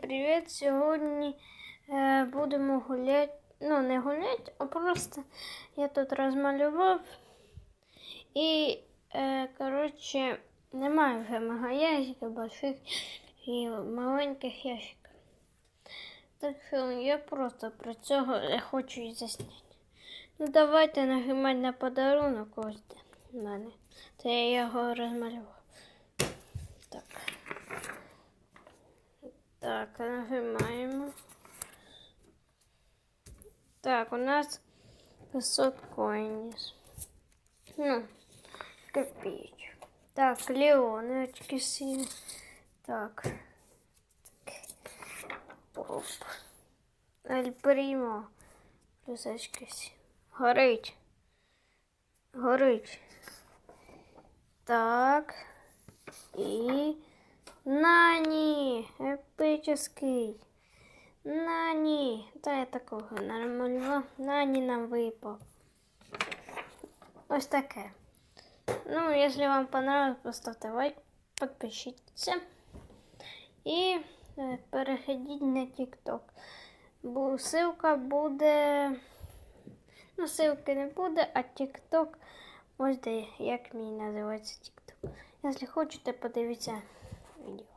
Привіт! Сьогодні е, будемо гуляти. Ну, не гуляти, а просто я тут розмалював. І, е, коротше, немає вже мега ящиків, больших і маленьких ящиків. Так що я просто про цього я хочу і засняти. Ну, давайте нажимати на подарунок ось де мене. Це я його розмалював. Так. Так, нажимаємо. Так, у нас 500 коїнів. Ну, копеечек. Так, Леоночки сіли. Так. Оп. Ель Прімо. Плюсочки сі. Горить. Горить. Так. Нані, епический. Нані. Та я такого намалював. Нані нам випав. Ось таке. Ну, якщо вам понравилось, поставте лайк, підпишіться. І е, переходіть на TikTok. Бо ссылка буде. Ну, ссылки не буде, а TikTok. Ось де, як мій називається TikTok. Якщо хочете, подивіться відео.